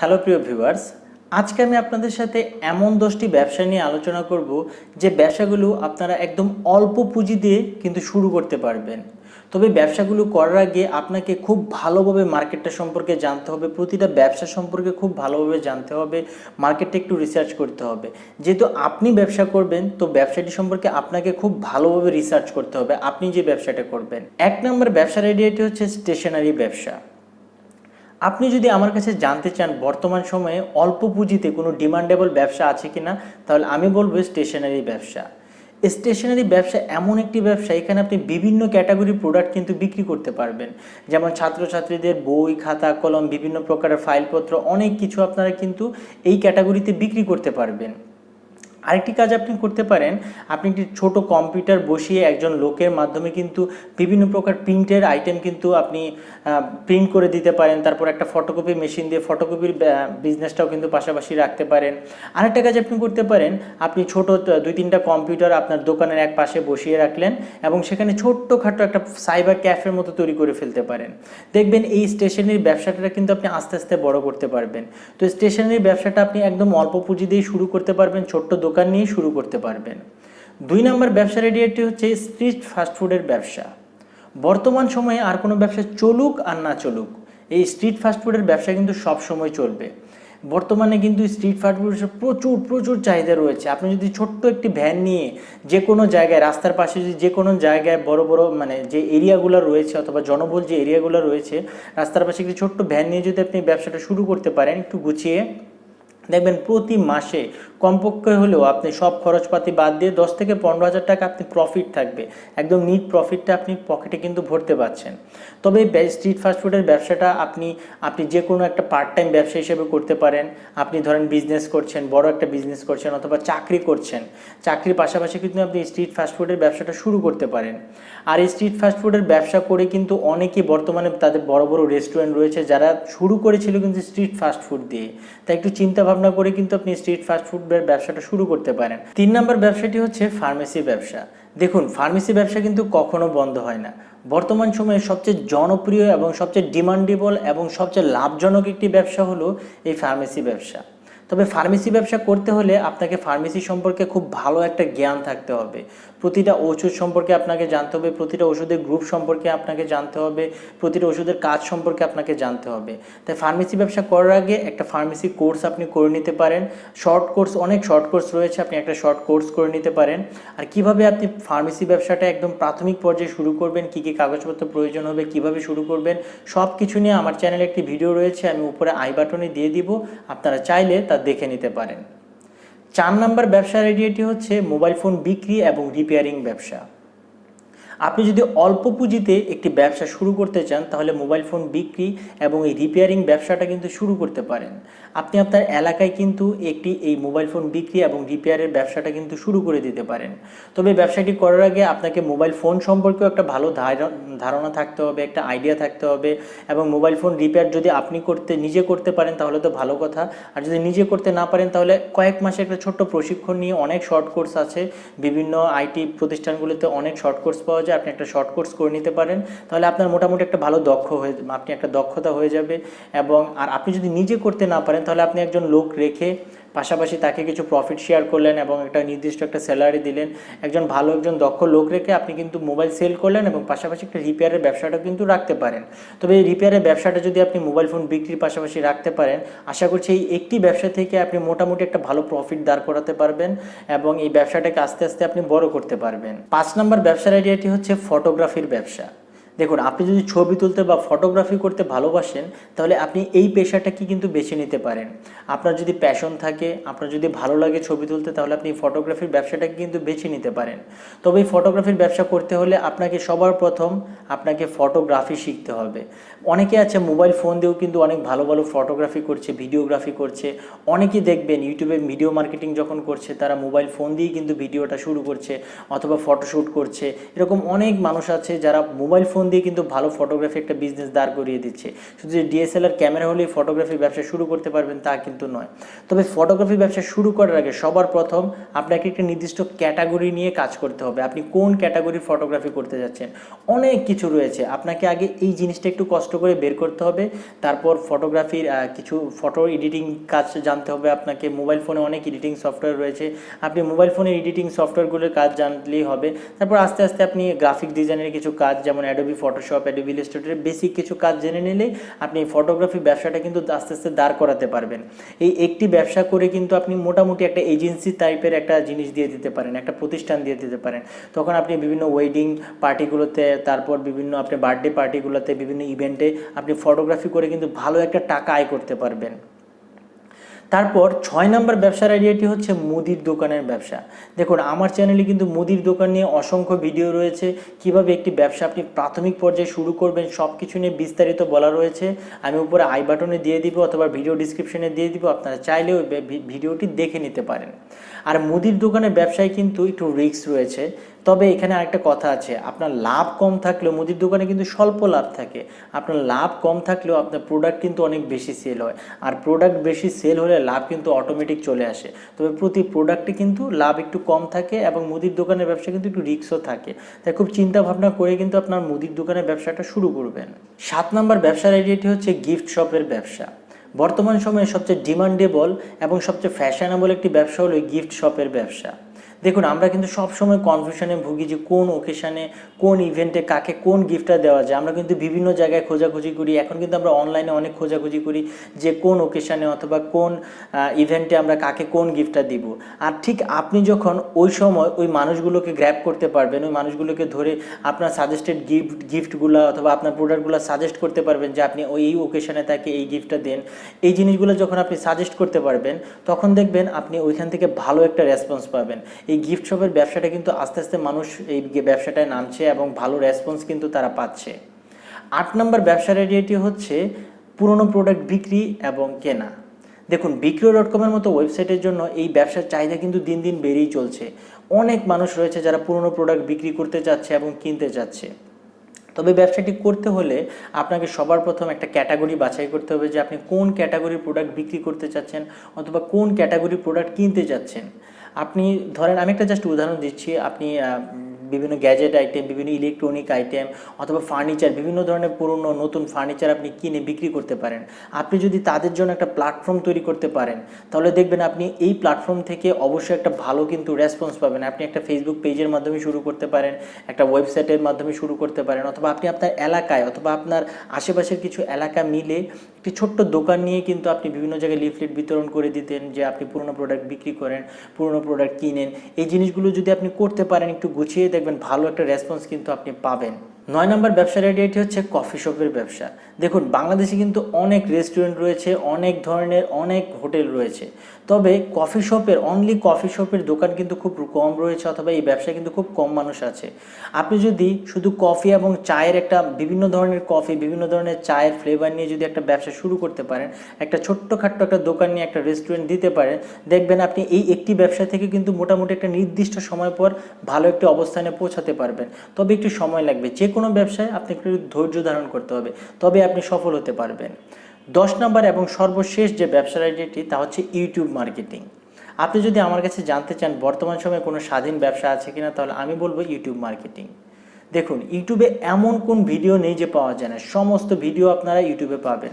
Hello প্রিয় viewers, আজকে আমি আপনাদের সাথে এমন দশটি ব্যবসা নিয়ে আলোচনা করব যে ব্যবসাগুলো আপনারা একদম অল্প পুঁজি দিয়ে কিন্তু শুরু করতে পারবেন। তবে ব্যবসাগুলো করার আগে আপনাকে খুব ভালোভাবে মার্কেটটা সম্পর্কে জানতে হবে, প্রতিটা ব্যবসা সম্পর্কে খুব ভালোভাবে জানতে হবে, মার্কেটটা একটু রিসার্চ করতে হবে। যেহেতু আপনি ব্যবসা করবেন, তো ব্যবসাটি সম্পর্কে আপনাকে খুব ভালোভাবে রিসার্চ করতে হবে, আপনি যে ব্যবসাটা করবেন। এক নম্বর ব্যবসার আইডিয়াটি হচ্ছে স্টেশনারি ব্যবসা। আপনি যদি আমার কাছে জানতে চান বর্তমান সময়ে অল্প পুঁজিতে কোনো ডিমান্ডেবল ব্যবসা আছে কি না তাহলে আমি বলব স্টেশনারি ব্যবসা। স্টেশনারি ব্যবসা এমন একটি ব্যবসা, এখানে আপনি বিভিন্ন ক্যাটাগরি প্রোডাক্ট কিন্তু বিক্রি করতে পারবেন। যেমন ছাত্রছাত্রীদের বই, খাতা, কলম, বিভিন্ন প্রকারের ফাইলপত্র অনেক কিছু আপনারা কিন্তু এই ক্যাটাগরিতে বিক্রি করতে পারবেন। আরেকটি কাজ আপনি করতে পারেন, আপনি একটি ছোট কম্পিউটার বসিয়ে একজন লোকের মাধ্যমে কিন্তু বিভিন্ন প্রকার প্রিন্টের আইটেম কিন্তু আপনি প্রিন্ট করে দিতে পারেন। তারপর একটা ফটোকপি মেশিন দিয়ে ফটোকপির বিজনেসটাও কিন্তু পাশাপাশি রাখতে পারেন। আরেকটা কাজ আপনি করতে পারেন, আপনি ছোট দুই তিনটা কম্পিউটার আপনার দোকানের এক পাশে বসিয়ে রাখলেন এবং সেখানে ছোট্টখাটো একটা সাইবার ক্যাফের মতো তৈরি করে ফেলতে পারেন। দেখবেন এই স্টেশনারি ব্যবসাটা কিন্তু আপনি আস্তে আস্তে বড় করতে পারবেন। তো স্টেশনারি ব্যবসাটা আপনি একদম অল্প পুঁজি দিয়ে শুরু করতে পারবেন, ছোট্ট দোকান নিয়ে শুরু করতে পারবেন। দুই নম্বর ব্যবসার আইডিয়াটি হচ্ছে স্ট্রিট ফাস্টফুডের ব্যবসা। বর্তমান সময়ে আর কোনো ব্যবসা চলুক আর না চলুক, এই স্ট্রিট ফাস্টফুডের ব্যবসা কিন্তু সব সময় চলবে। বর্তমানে কিন্তু স্ট্রিট ফাস্টফুডের প্রচুর প্রচুর চাহিদা রয়েছে। আপনি যদি ছোট্ট একটি ভ্যান নিয়ে যে কোনো জায়গায়, রাস্তার পাশে যদি যে কোনো জায়গায় বড় বড় মানে যে এরিয়াগুলো রয়েছে অথবা জনবহুল যে এরিয়াগুলো রয়েছে, রাস্তার পাশে একটি ছোট্ট ভ্যান নিয়ে যদি আপনি ব্যবসাটা শুরু করতে পারেন, একটু গুছিয়ে দেখবেন প্রতি মাসে কমপক্ষে হলেও আপনি সব খরচপাতি বাদ দিয়ে দশ থেকে পনেরো হাজার টাকা আপনি প্রফিট থাকবে। একদম নিট প্রফিটটা আপনি পকেটে কিন্তু ভরতে পারছেন। তবে স্ট্রিট ফাস্টফুডের ব্যবসাটা আপনি আপনি যে কোনো একটা পার্ট টাইম ব্যবসা হিসেবে করতে পারেন। আপনি ধরেন বিজনেস করছেন, বড় একটা বিজনেস করছেন অথবা চাকরি করছেন। চাকরির পাশাপাশি কিন্তু আপনি স্ট্রিট ফাস্টফুডের ব্যবসাটা শুরু করতে পারেন। আর এই স্ট্রিট ফাস্টফুডের ব্যবসা করে কিন্তু অনেকেই বর্তমানে তাদের বড় বড় রেস্টুরেন্ট রয়েছে যারা শুরু করেছিল কিন্তু স্ট্রিট ফাস্টফুড দিয়ে। তাই একটু চিন্তা ভাবনা করে কিন্তু আপনি স্ট্রিট ফাস্ট ফাস্টফুডের ব্যবসাটা শুরু করতে পারেন। তিন নম্বর ব্যবসাটি হচ্ছে ফার্মেসি ব্যবসা। দেখুন, ফার্মেসি ব্যবসা কিন্তু কখনো বন্ধ হয় না। বর্তমান সময়ে সবচেয়ে জনপ্রিয় এবং সবচেয়ে ডিমান্ডেবল এবং সবচেয়ে লাভজনক একটি ব্যবসা হলো এই ফার্মেসি ব্যবসা। তবে ফার্মেসি ব্যবসা করতে হলে আপনাকে ফার্মেসি সম্পর্কে খুব ভালো একটা জ্ঞান থাকতে হবে। প্রতিটা ওষুধ সম্পর্কে আপনাকে জানতে হবে, প্রতিটা ওষুধের গ্রুপ সম্পর্কে আপনাকে জানতে হবে, প্রতিটা ওষুধের কাজ সম্পর্কে আপনাকে জানতে হবে। তাই ফার্মেসি ব্যবসা করার আগে একটা ফার্মেসি কোর্স আপনি করে নিতে পারেন। শর্ট কোর্স অনেক শর্ট কোর্স রয়েছে, আপনি একটা শর্ট কোর্স করে নিতে পারেন। আর কীভাবে আপনি ফার্মেসি ব্যবসাটা একদম প্রাথমিক পর্যায়ে শুরু করবেন, কী কী কাগজপত্র প্রয়োজন হবে, কীভাবে শুরু করবেন সব কিছু নিয়ে আমার চ্যানেলে একটি ভিডিও রয়েছে, আমি উপরে আই বাটনে দিয়ে দিব। আপনারা চাইলে তা দেখে নিতে পারেন। চার নম্বর ব্যবসার আইডিয়াটি হচ্ছে মোবাইল ফোন বিক্রি এবং রিপেয়ারিং ব্যবসা। আপনি যদি অল্প পুঁজিতে একটি ব্যবসা শুরু করতে চান, তাহলে মোবাইল ফোন বিক্রি এবং এই রিপেয়ারিং ব্যবসাটা কিন্তু শুরু করতে পারেন। আপনি আপনার এলাকায় কিন্তু একটি এই মোবাইল ফোন বিক্রি এবং রিপেয়ারের ব্যবসাটা কিন্তু শুরু করে দিতে পারেন। তবে ব্যবসাটি করার আগে আপনাকে মোবাইল ফোন সম্পর্কেও একটা ভালো ধার- ধারণা থাকতে হবে, একটা আইডিয়া থাকতে হবে এবং মোবাইল ফোন রিপেয়ার যদি আপনি করতে, নিজে করতে পারেন, তাহলে তো ভালো কথা। আর যদি নিজে করতে না পারেন, তাহলে কয়েক মাসে একটা ছোট্ট প্রশিক্ষণ নিয়ে অনেক শর্ট কোর্স আছে। বিভিন্ন আইটি প্রতিষ্ঠানগুলোতে অনেক শর্ট কোর্স পাওয়া যায় আপনি একটা শর্ট কোর্স করে নিতে পারেন, তাহলে আপনার মোটামুটি একটা ভালো দক্ষ হয়ে, আপনি একটা দক্ষতা হয়ে যাবে। এবং আর আপনি যদি নিজে করতে না পারেন, তাহলে আপনি একজন লোক রেখে পাশাপাশি তাকে কিছু প্রফিট শেয়ার করলেন এবং একটা নির্দিষ্ট একটা স্যালারি দিলেন। একজন ভালো, একজন দক্ষ লোক রেখে আপনি কিন্তু মোবাইল সেল করলেন এবং পাশাপাশি একটা রিপেয়ারের ব্যবসাটা কিন্তু রাখতে পারেন। তবে এই রিপেয়ারের ব্যবসাটা যদি আপনি মোবাইল ফোন বিক্রির পাশাপাশি রাখতে পারেন, আশা করছি এই একটি ব্যবসা থেকে আপনি মোটামুটি একটা ভালো প্রফিট দাঁড় করাতে পারবেন এবং এই ব্যবসাটাকে আস্তে আস্তে আপনি বড় করতে পারবেন। পাঁচ নম্বর ব্যবসার আইডিয়াটি হচ্ছে ফটোগ্রাফির ব্যবসা। দেখুন, আপনি যদি ছবি তুলতে বা ফটোগ্রাফি করতে ভালোবাসেন, তাহলে আপনি এই পেশাটাকে কিন্তু বেছে নিতে পারেন। আপনার যদি প্যাশন থাকে, আপনার যদি ভালো লাগে ছবি তুলতে, তাহলে আপনি ফটোগ্রাফির ব্যবসাটাকে কিন্তু বেছে নিতে পারেন। তবে এই ফটোগ্রাফির ব্যবসা করতে হলে আপনাকে সবার প্রথম আপনাকে ফটোগ্রাফি শিখতে হবে। অনেকে আছে মোবাইল ফোন দিয়েও কিন্তু অনেক ভালো ভালো ফটোগ্রাফি করছে ভিডিওগ্রাফি করছে। অনেকেই দেখবেন ইউটিউবে ভিডিও মার্কেটিং যখন করছে, তারা মোবাইল ফোন দিয়েই কিন্তু ভিডিওটা শুরু করছে, অথবা ফটোশ্যুট করছে। এরকম অনেক মানুষ আছে যারা মোবাইল ফোন দিয়ে কিন্তু ভালো ফটোগ্রাফি একটা বিজনেস দাঁড় করিয়ে দিচ্ছে। শুধু যে ডিএসএলআর ক্যামেরা হলেই ফটোগ্রাফি ব্যবসা শুরু করতে পারবেন তা কিন্তু নয়। তবে ফটোগ্রাফি ব্যবসা শুরু করার আগে সবার প্রথম আপনাকে একটা নির্দিষ্ট ক্যাটাগরি নিয়ে কাজ করতে হবে। আপনি কোন ক্যাটাগরির ফটোগ্রাফি করতে যাচ্ছেন? অনেক কিছু রয়েছে। আপনাকে আগে এই জিনিসটা একটু কষ্ট করে বের করতে হবে। তারপর ফটোগ্রাফির কিছু ফটো এডিটিং কাজ জানতে হবে আপনাকে। মোবাইল ফোনে অনেক এডিটিং সফটওয়্যার রয়েছে। আপনি মোবাইল ফোনের এডিটিং সফটওয়্যারগুলোর কাজ জানলেই হবে। তারপর আস্তে আস্তে আপনি গ্রাফিক ডিজাইনের কিছু কাজ, যেমন অ্যাডোবি ফটোশপ অ্যাডোবি ইলাস্ট্রেটরের বেসিক কিছু কাজ জেনে নিলেই আপনি ফটোগ্রাফি ব্যবসাটা কিন্তু আস্তে আস্তে দাঁড় করাতে পারবেন। এই একটি ব্যবসা করে কিন্তু আপনি মোটামুটি একটা এজেন্সি টাইপের একটা জিনিস দিয়ে দিতে পারেন, একটা প্রতিষ্ঠান দিয়ে দিতে পারেন। তখন আপনি বিভিন্ন ওয়েডিং পার্টিগুলোতে তারপর বিভিন্ন আপনি বার্থডে পার্টিগুলোতে বিভিন্ন ইভেন্টে আপনি ফটোগ্রাফি করে কিন্তু ভালো একটা টাকা আয় করতে পারবেন। তারপর ছয় নম্বর ব্যবসার আইডিয়াটি হচ্ছে মুদির দোকানের ব্যবসা। দেখুন, আমার চ্যানেলে কিন্তু মুদির দোকান নিয়ে অসংখ্য ভিডিও রয়েছে। কীভাবে একটি ব্যবসা আপনি প্রাথমিক পর্যায়ে শুরু করবেন সব কিছু নিয়ে বিস্তারিত বলা রয়েছে। আমি উপরে আই বাটনে দিয়ে দিব অথবা ভিডিও ডিসক্রিপশনে দিয়ে দিব। আপনারা চাইলে ওই ভিডিওটি দেখে নিতে পারেন। আর মুদির দোকানের ব্যবসায় কিন্তু একটু রিস্ক রয়েছে। তবে এখানে আরেকটা কথা আছে, আপনার লাভ কম থাকলেও, মুদির দোকানে কিন্তু স্বল্প লাভ থাকে। আপনার লাভ কম থাকলেও আপনার প্রোডাক্ট কিন্তু অনেক বেশি সেল হয়। আর প্রোডাক্ট বেশি সেল হলে লাভ কিন্তু অটোমেটিক চলে আসে। তবে প্রতি প্রোডাক্টে কিন্তু লাভ একটু কম থাকে এবং মুদির দোকানের ব্যবসা কিন্তু একটু রিস্কও থাকে। তাই খুব চিন্তা ভাবনা করে কিন্তু আপনার মুদির দোকানের ব্যবসাটা শুরু করবেন। সাত নম্বর ব্যবসার আইডিয়াটি হচ্ছে গিফট শপের ব্যবসা। বর্তমান সময়ে সবচেয়ে ডিমান্ডেবল এবং সবচেয়ে ফ্যাশনেবল একটি ব্যবসা হলো গিফট শপের ব্যবসা। দেখুন, আমরা কিন্তু সবসময় কনফিউশনে ভুগি যে কোন ওকেশানে কোন ইভেন্টে কাকে কোন গিফটটা দেওয়া যায়। আমরা কিন্তু বিভিন্ন জায়গায় খোঁজাখুঁজি করি। এখন কিন্তু আমরা অনলাইনে অনেক খোঁজাখুঁজি করি যে কোন ওকেশানে অথবা কোন ইভেন্টে আমরা কাকে কোন গিফটটা দিব। আর ঠিক আপনি যখন ওই সময় ওই মানুষগুলোকে গ্র্যাপ করতে পারবেন, ওই মানুষগুলোকে ধরে আপনার সাজেস্টেড গিফট গিফটগুলো অথবা আপনার প্রোডাক্টগুলো সাজেস্ট করতে পারবেন যে আপনি ওই ওকেশানে তাকে এই গিফটটা দেন। এই জিনিসগুলো যখন আপনি সাজেস্ট করতে পারবেন, তখন দেখবেন আপনি ওইখান থেকে ভালো একটা রেসপন্স পাবেন। এই গিফট শপের ব্যবসাটা কিন্তু আস্তে আস্তে মানুষ এই ব্যবসাটায় নামছে এবং ভালো রেসপন্স কিন্তু তারা পাচ্ছে। আট নম্বর ব্যবসার আইডিয়াটি হচ্ছে পুরনো প্রোডাক্ট বিক্রি এবং কেনা। দেখুন বিক্রয় ডট কমের মতো ওয়েবসাইটের জন্য এই ব্যবসার চাহিদা কিন্তু দিন দিন বেড়েই চলছে। অনেক মানুষ রয়েছে যারা পুরনো প্রোডাক্ট বিক্রি করতে চাচ্ছে এবং কিনতে চাচ্ছে। তবে ব্যবসাটি করতে হলে আপনাকে সবার প্রথম একটা ক্যাটাগরি বাছাই করতে হবে যে আপনি কোন ক্যাটাগরির প্রোডাক্ট বিক্রি করতে চাচ্ছেন অথবা কোন ক্যাটাগরির প্রোডাক্ট কিনতে চাচ্ছেন। আপনি ধরেন আমি একটা জাস্ট উদাহরণ দিচ্ছি আপনি বিভিন্ন গ্যাজেট আইটেম, বিভিন্ন ইলেকট্রনিক আইটেম অথবা ফার্নিচার, বিভিন্ন ধরনের পুরনো, নতুন ফার্নিচার আপনি কিনে বিক্রি করতে পারেন। আপনি যদি তাদের জন্য একটা প্ল্যাটফর্ম তৈরি করতে পারেন, তাহলে দেখবেন আপনি এই প্ল্যাটফর্ম থেকে অবশ্যই একটা ভালো কিন্তু রেসপন্স পাবেন। আপনি একটা ফেসবুক পেজের মাধ্যমে শুরু করতে পারেন, একটা ওয়েবসাইটের মাধ্যমে শুরু করতে পারেন অথবা আপনি আপনার এলাকায় অথবা আপনার আশেপাশের কিছু এলাকা মিলে একটি ছোট্ট দোকান নিয়ে কিন্তু আপনি বিভিন্ন জায়গায় লিফলেট বিতরণ করে দিতেন যে আপনি পুরনো প্রোডাক্ট বিক্রি করেন, পুরনো প্রোডাক্ট কিনেন। এই জিনিসগুলো যদি আপনি করতে পারেন, একটু গুছিয়ে দেখবেন ভালো একটা রেসপন্স কিন্তু আপনি পাবেন। নয় নম্বর ব্যবসার আইডিয়াটি হচ্ছে কফি শপের ব্যবসা। দেখুন, বাংলাদেশে কিন্তু অনেক রেস্টুরেন্ট রয়েছে, অনেক ধরনের, অনেক হোটেল রয়েছে। তবে কফি শপের অনলি কফি শপের দোকান কিন্তু খুব কম রয়েছে অথবা এই ব্যবসা কিন্তু খুব কম মানুষ আছে। আপনি যদি শুধু কফি এবং চায়ের একটা বিভিন্ন ধরনের কফি বিভিন্ন ধরনের চায়ের ফ্লেভার নিয়ে যদি একটা ব্যবসা শুরু করতে পারেন, একটা ছোট্টখাট্ট একটা দোকান নিয়ে একটা রেস্টুরেন্ট দিতে পারেন, দেখবেন আপনি এই একটি ব্যবসা থেকে কিন্তু মোটামুটি একটা নির্দিষ্ট সময় পর ভালো একটি অবস্থানে পৌঁছাতে পারবেন। তবে একটু সময় লাগবে। যে কোনো ব্যবসায় আপনি একটু ধৈর্য ধারণ করতে হবে, তবে আপনি সফল হতে পারবেন। দশ নম্বর এবং সর্বশেষ যে ব্যবসার আইডিয়াটি, তা হচ্ছে ইউটিউব মার্কেটিং। আপনি যদি আমার কাছে জানতে চান বর্তমান সময়ে কোনো স্বাধীন ব্যবসা আছে কিনা, তাহলে আমি বলব ইউটিউব মার্কেটিং। দেখুন, ইউটিউবে এমন কোন ভিডিও নেই যে পাওয়া যায় না। সমস্ত ভিডিও আপনারা ইউটিউবে পাবেন।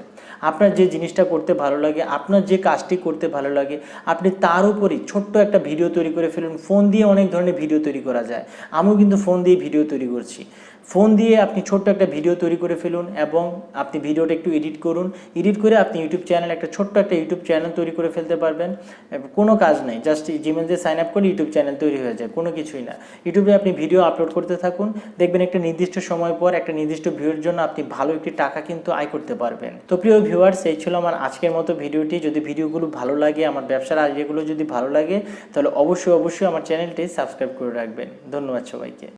আপনার যে জিনিসটা করতে ভালো লাগে, আপনার যে কাজটি করতে ভালো লাগে, আপনি তার উপরই ছোট্ট একটা ভিডিও তৈরি করে ফেলুন। ফোন দিয়ে অনেক ধরনের ভিডিও তৈরি করা যায়। আমিও কিন্তু ফোন দিয়ে ভিডিও তৈরি করছি। ফোন দিয়ে আপনি ছোট্ট একটা ভিডিও তৈরি করে ফেলুন এবং আপনি ভিডিওটা একটু এডিট করুন। এডিট করে আপনি ইউটিউব চ্যানেল একটা ছোট্ট একটা ইউটিউব চ্যানেল তৈরি করে ফেলতে পারবেন। কোনো কাজ নেই। জাস্ট জিমেল দিয়ে সাইন আপ করে ইউটিউব চ্যানেল তৈরি হয়ে যায়, কোনো কিছুই না। ইউটিউবে আপনি ভিডিও আপলোড করতে থাকুন। দেখবেন একটা নির্দিষ্ট সময় পর, একটা নির্দিষ্ট ভিউর জন্য আপনি ভালো একটি টাকা কিন্তু আয় করতে পারবেন। তো প্রিয় ভিউয়ার্স এই ছিল আমার আজকের মতো ভিডিওটি। যদি ভিডিওগুলো ভালো লাগে, আমার ব্যবসার আইডিয়াগুলো যদি ভালো লাগে, তাহলে অবশ্যই অবশ্যই আমার চ্যানেলটি সাবস্ক্রাইব করে রাখবেন। ধন্যবাদ সবাইকে।